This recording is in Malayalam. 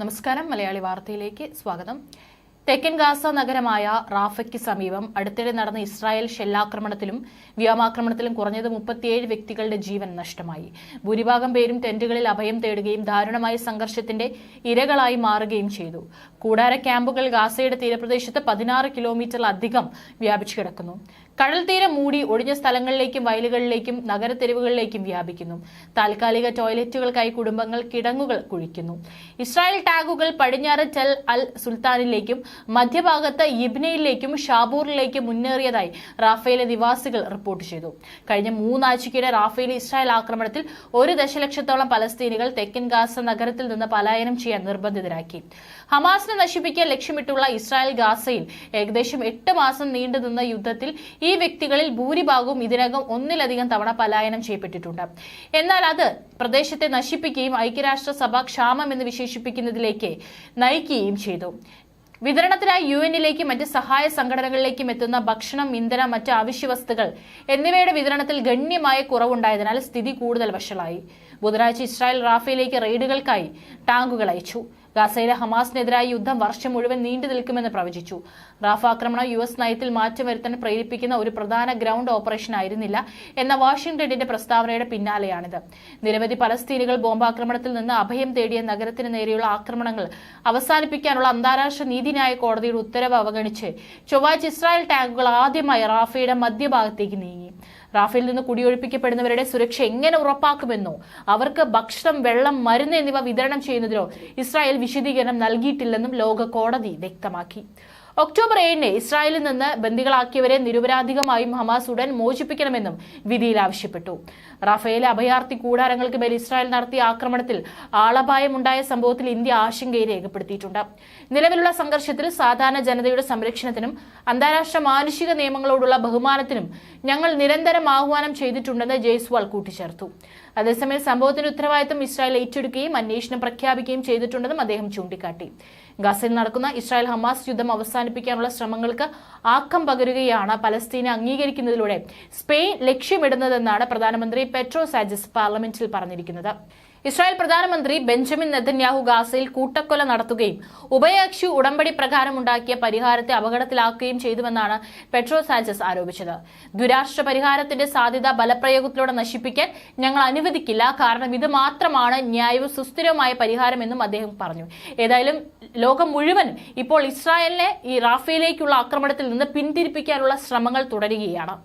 നമസ്കാരം. മലയാളി വാർത്തയിലേക്ക് സ്വാഗതം. തെക്കൻ ഗാസ നഗരമായ റാഫയ്ക്ക് സമീപം അടുത്തിടെ നടന്ന ഇസ്രായേൽ ഷെല്ലാക്രമണത്തിലും വ്യോമാക്രമണത്തിലും കുറഞ്ഞത് മുപ്പത്തിയേഴ് വ്യക്തികളുടെ ജീവൻ നഷ്ടമായി. ഭൂരിഭാഗം പേരും ടെന്റുകളിൽ അഭയം തേടുകയും ദാരുണമായ സംഘർഷത്തിന്റെ ഇരകളായി മാറുകയും ചെയ്തു. കൂടാര ക്യാമ്പുകൾ ഗാസയുടെ തീരപ്രദേശത്ത് പതിനാറ് കിലോമീറ്ററിലധികം വ്യാപിച്ചു കിടക്കുന്നു. കടൽ തീരം മൂടി ഒഴിഞ്ഞ സ്ഥലങ്ങളിലേക്കും വയലുകളിലേക്കും നഗരത്തെരുവുകളിലേക്കും വ്യാപിക്കുന്നു. താൽക്കാലിക ടോയ്ലറ്റുകൾക്കായി കുടുംബങ്ങൾ കിടങ്ങുകൾ കുഴിക്കുന്നു. ഇസ്രായേൽ ടാഗുകൾ പടിഞ്ഞാറ് ടെൽ അൽ സുൽത്താനിലേക്കും മധ്യഭാഗത്ത് ഇബ്നയിലേക്കും ഷാബൂറിലേക്കും മുന്നേറിയതായി റാഫേലെ നിവാസികൾ റിപ്പോർട്ട് ചെയ്തു. കഴിഞ്ഞ മൂന്നാഴ്ചയ്ക്കിടെ റാഫേലെ ഇസ്രായേൽ ആക്രമണത്തിൽ ഒരു ദശലക്ഷത്തോളം പലസ്തീനികൾ തെക്കൻ ഗാസ നഗരത്തിൽ നിന്ന് പലായനം ചെയ്യാൻ നിർബന്ധിതരാക്കി. ഹമാസിനെ നശിപ്പിക്കാൻ ലക്ഷ്യമിട്ടുള്ള ഇസ്രായേൽ ഗാസയിൽ ഏകദേശം എട്ട് മാസം നീണ്ടുനിന്ന യുദ്ധത്തിൽ ഈ വ്യക്തികളിൽ ഭൂരിഭാഗവും ഇതിനകം ഒന്നിലധികം തവണ പലായനം ചെയ്യപ്പെട്ടിട്ടുണ്ട്. എന്നാൽ അത് പ്രദേശത്തെ നശിപ്പിക്കുകയും ഐക്യരാഷ്ട്രസഭ ക്ഷാമം എന്ന് വിശേഷിപ്പിക്കുന്നതിലേക്ക് നയിക്കുകയും ചെയ്തു. വിതരണത്തിനായി യു എന്നിലേക്കും മറ്റ് സഹായ സംഘടനകളിലേക്കും എത്തുന്ന ഭക്ഷണം ഇന്ധനം മറ്റ് അവശ്യവസ്തുക്കൾ എന്നിവയുടെ വിതരണത്തിൽ ഗണ്യമായ കുറവുണ്ടായതിനാൽ സ്ഥിതി കൂടുതൽ വഷളായി. ബുധനാഴ്ച ഇസ്രായേൽ റാഫയിലേക്ക് റെയ്ഡുകൾക്കായി ടാങ്കുകൾ അയച്ചു. ഗാസയിലെ ഹമാസിനെതിരായ യുദ്ധം വർഷം മുഴുവൻ നീണ്ടു നിൽക്കുമെന്ന് പ്രവചിച്ചു. റാഫ ആക്രമണം യു എസ് നയത്തിൽ മാറ്റം വരുത്താൻ പ്രേരിപ്പിക്കുന്ന ഒരു പ്രധാന ഗ്രൗണ്ട് ഓപ്പറേഷൻ ആയിരുന്നില്ല എന്ന വാഷിംഗ്ടണിന്റെ പ്രസ്താവനയുടെ പിന്നാലെയാണിത്. നിരവധി പലസ്തീനികൾ ബോംബാക്രമണത്തിൽ നിന്ന് അഭയം തേടിയ നഗരത്തിന് നേരെയുള്ള ആക്രമണങ്ങൾ അവസാനിപ്പിക്കാനുള്ള അന്താരാഷ്ട്ര നീതിന്യായ കോടതിയുടെ ഉത്തരവ് അവഗണിച്ച് ചൊവ്വാഴ്ച ഇസ്രായേൽ ടാങ്കുകൾ ആദ്യമായി റാഫയുടെ മധ്യഭാഗത്തേക്ക് നീങ്ങി. റാഫേൽ നിന്ന് കുടിയൊഴിപ്പിക്കപ്പെടുന്നവരുടെ സുരക്ഷ എങ്ങനെ ഉറപ്പാക്കുമെന്നോ അവർക്ക് ഭക്ഷണം വെള്ളം മരുന്ന് എന്നിവ വിതരണം ചെയ്യുന്നതിനോ ഇസ്രായേൽ വിശദീകരണം നൽകിയിട്ടില്ലെന്നും ലോക കോടതി വ്യക്തമാക്കി. ഒക്ടോബർ ഏഴിന് ഇസ്രായേലിൽ നിന്ന് ബന്ദികളാക്കിയവരെ നിരപരാധികമായും ഹമാസ് ഉടൻ മോചിപ്പിക്കണമെന്നും വിധിയിൽ ആവശ്യപ്പെട്ടു. റാഫേൽ അഭയാർത്ഥി കൂടാരങ്ങൾക്ക് മേൽ ഇസ്രായേൽ നടത്തിയ ആക്രമണത്തിൽ ആളപായമുണ്ടായ സംഭവത്തിൽ ഇന്ത്യ ആശങ്കയെ രേഖപ്പെടുത്തിയിട്ടുണ്ട്. നിലവിലുള്ള സംഘർഷത്തിൽ സാധാരണ ജനതയുടെ സംരക്ഷണത്തിനും അന്താരാഷ്ട്ര മാനുഷിക നിയമങ്ങളോടുള്ള ബഹുമാനത്തിനും ഞങ്ങൾ നിരന്തരം ആഹ്വാനം ചെയ്തിട്ടുണ്ടെന്ന് ജയ്സ്വാൾ കൂട്ടിച്ചേർത്തു. അതേസമയം സംഭവത്തിന്റെ ഉത്തരവാദിത്തം ഇസ്രായേൽ ഏറ്റെടുക്കുകയും അന്വേഷണം പ്രഖ്യാപിക്കുകയും ചെയ്തിട്ടുണ്ടെന്നും അദ്ദേഹം ചൂണ്ടിക്കാട്ടി. ഗസയിൽ നടക്കുന്ന ഇസ്രായേൽ ഹമാസ് യുദ്ധം അവസാനിപ്പിക്കാനുള്ള ശ്രമങ്ങൾക്ക് ആക്കം പകരുകയാണ് പലസ്തീനെ അംഗീകരിക്കുന്നതിലൂടെ സ്പെയിൻ ലക്ഷ്യമിടുന്നതെന്നാണ് പ്രധാനമന്ത്രി പെട്രോ സാജസ് പാർലമെന്റിൽ പറഞ്ഞിരിക്കുന്നത്. ഇസ്രായേൽ പ്രധാനമന്ത്രി ബെഞ്ചമിൻ നെതന്യാഹു ഗാസയിൽ കൂട്ടക്കൊല നടത്തുകയും ഉഭയകക്ഷി ഉടമ്പടി പ്രകാരം ഉണ്ടാക്കിയ പരിഹാരത്തെ അപകടത്തിലാക്കുകയും ചെയ്തുവെന്നാണ് പെട്രോ സാഞ്ചസ് ആരോപിച്ചത്. ദ്വിരാഷ്ട്ര പരിഹാരത്തിന്റെ സാധ്യത ബലപ്രയോഗത്തിലൂടെ നശിപ്പിക്കാൻ ഞങ്ങൾ അനുവദിക്കില്ല. കാരണം ഇത് മാത്രമാണ് ന്യായവും സുസ്ഥിരവുമായ പരിഹാരമെന്നും അദ്ദേഹം പറഞ്ഞു. ഏതായാലും ലോകം മുഴുവൻ ഇപ്പോൾ ഇസ്രായേലിനെ ഈ റാഫേലേക്കുള്ള ആക്രമണത്തിൽ നിന്ന് പിന്തിരിപ്പിക്കാനുള്ള ശ്രമങ്ങൾ തുടരുകയാണ്.